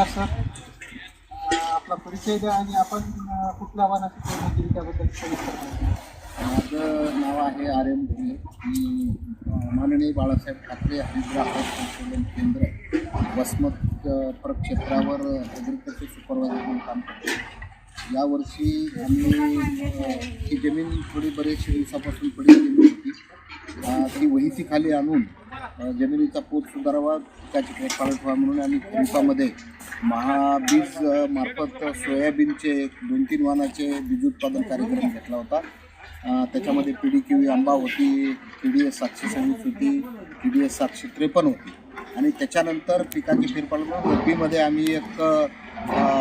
नमस्कार सर आपला परिचय द्या आणि आपण कुठल्या आव्हानाची पूर्ण केली त्याबद्दल. माझं नाव आहे आर एम ढोले मी माननीय बाळासाहेब ठाकरे हरितग्राहक संशोधन केंद्र वसमत प्रक्षेत्रावर ॲग्रिकल्चर सुपरवायझर म्हणून काम करतो. यावर्षी आम्ही ही जमीन थोडी बरेचशे दिवसापासून पडली गेली होती. ती वहीची खाली आणून जमिनीचा पोत सुधारावा पिकाची देखभाल व्हावा म्हणून आम्ही खरीपामध्ये महाबीज मार्फत सोयाबीनचे दोन तीन वाहनाचे बीज उत्पादन कार्यक्रम घेतला होता. त्याच्यामध्ये पी डी क्यू आंबा होती पी डी एस सातशे सव्वीस होती पी डी एस सातशे त्रेपन्न होती. आणि त्याच्यानंतर पिकाची फेरफार म्हणून रब्बीमध्ये आम्ही एक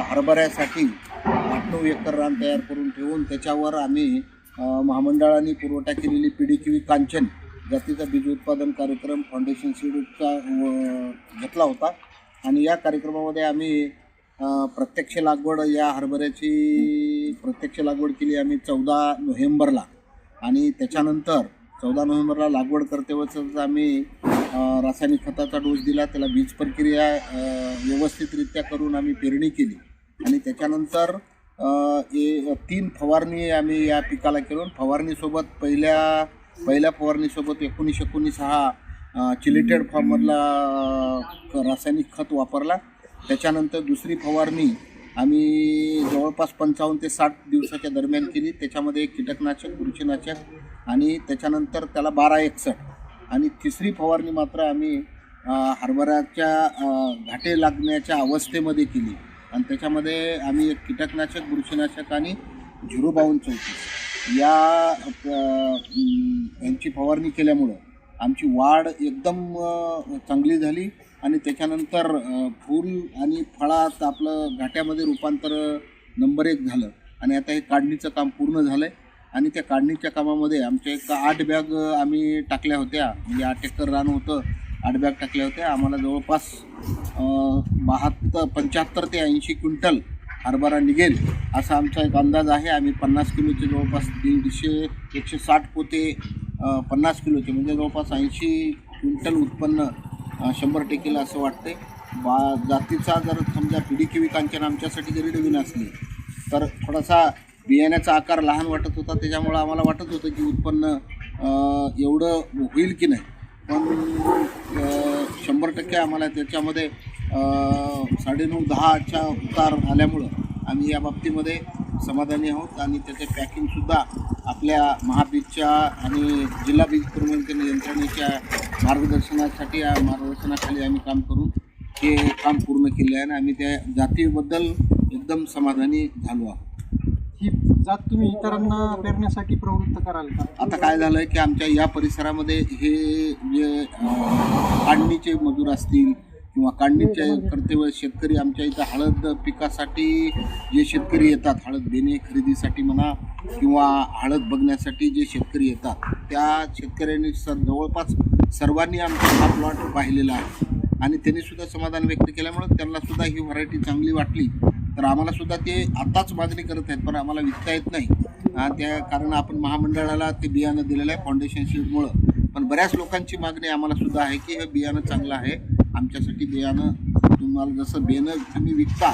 हरभऱ्यासाठी आठ नऊ एकर रान तयार करून ठेवून त्याच्यावर आम्ही महामंडळाने पुरवठा केलेली पी डी क्यू कांचन जातीचा बीज उत्पादन कार्यक्रम फाउंडेशन सीडचा घेतला होता. आणि या कार्यक्रमामध्ये आम्ही प्रत्यक्ष लागवड या हरभऱ्याची प्रत्यक्ष लागवड केली आम्ही चौदा नोव्हेंबरला. आणि त्याच्यानंतर चौदा नोव्हेंबरला लागवड करते आम्ही रासायनिक खताचा डोस दिला त्याला बीज प्रक्रिया व्यवस्थितरित्या करून आम्ही पेरणी केली. आणि त्याच्यानंतर ए तीन फवारणी आम्ही या पिकाला केलो. फवारणीसोबत पहिल्या पहिल्या फवारणीसोबत एकोणीस एकोणीस हा चिलिटेड फॉर्ममधला रासायनिक खत वापरला. त्याच्यानंतर दुसरी फवारणी आम्ही जवळपास पंचावन्न ते साठ दिवसाच्या दरम्यान केली. त्याच्यामध्ये कीटकनाशक बुरशीनाशक आणि त्याच्यानंतर त्याला बारा एकसठ आणि तिसरी फवारणी मात्र आम्ही हरभऱ्याच्या घाटे लागण्याच्या अवस्थेमध्ये केली. आणि त्याच्यामध्ये आम्ही एक कीटकनाशक बुरशीनाशक आणि झिरो बावन्न चौतीस या यांची फवारणी केल्यामुळं आमची वाढ एकदम चांगली झाली आणि त्याच्यानंतर फूल आणि फळात आपलं घाट्यामध्ये रूपांतर नंबर एक झालं. आणि आता हे काढणीचं काम पूर्ण झालं आहे आणि त्या काढणीच्या कामामध्ये आमच्या एक आठ बॅग आम्ही टाकल्या होत्या. म्हणजे आठ एकर रान होतं. आठ बॅग टाकल्या होत्या. आम्हाला जवळपास बहात्तर पंच्याहत्तर ते ऐंशी क्विंटल हरभरा निघेल असा आमचा एक अंदाज आहे. आम्ही पन्नास किलोचे जवळपास दीडशे एकशे साठ पोते पन्नास किलोचे म्हणजे जवळपास ऐंशी क्विंटल उत्पन्न शंभर टेकेल असं वाटते बा जातीचा जर समजा पिढी किवी कांचन आमच्यासाठी जरी नवीन असली तर थोडासा बियाण्याचा आकार लहान वाटत होता त्याच्यामुळं आम्हाला वाटत होतं की उत्पन्न एवढं होईल की नाही. पण शंभर टक्के आम्हाला त्याच्यामध्ये साडेनऊ दहाच्या उतार आल्यामुळं आम्ही या बाबतीमध्ये समाधानी आहोत आणि त्याचे पॅकिंगसुद्धा आपल्या महाबीजच्या आणि जिल्हा बीज पुरवठा यंत्रणेच्या मार्गदर्शनासाठी या मार्गदर्शनाखाली आम्ही काम करून हे काम पूर्ण केले आहे आणि आम्ही त्या जातीबद्दल एकदम समाधानी झालो आहोत. ही जात तुम्ही इतरांना पेरण्यासाठी प्रवृत्त कराल का? आता काय झालं आहे की आमच्या या परिसरामध्ये हे जे काढणीचे मजूर असतील किंवा काढणीचे करते शेतकरी आमच्या इथं हळद पिकासाठी जे शेतकरी येतात हळद देणे खरेदीसाठी म्हणा किंवा हळद बघण्यासाठी जे शेतकरी येतात त्या शेतकऱ्यांनी सर जवळपास सर्वांनी आमचा हा प्लॉट पाहिलेला आहे. आणि त्यांनी सुद्धा समाधान व्यक्त केल्यामुळे त्यांना सुद्धा ही व्हरायटी चांगली वाटली. तर आम्हाला सुद्धा ते आत्ताच मागणी करत आहेत पण आम्हाला विकता येत नाही. त्या कारण आपण महामंडळाला ते बियाणं दिलेलं आहे फाउंडेशन सीडमुळं पण बऱ्याच लोकांची मागणी आम्हाला सुद्धा आहे की हे बियाणं चांगलं आहे. आमच्यासाठी बियाणं तुम्हाला जसं बियाणं तुम्ही विकता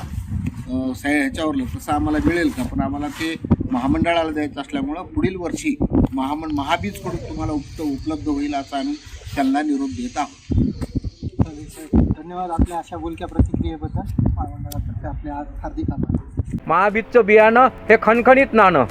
अं, सा ह्याच्यावरलं तसं आम्हाला मिळेल का? पण आम्हाला ते महामंडळाला द्यायचं असल्यामुळं पुढील वर्षी महामंड महाबीजकडून तुम्हाला उप उपलब्ध होईल असा आम्ही त्यांना निरोप देत आहोत. धन्यवाद आपल्या अशा बोलक्या प्रतिक्रियेबद्दल. महामंडळातर्फे आपले आज हार्दिक आभार. महाबीजचं बियाणं हे खणखणीत नाणं.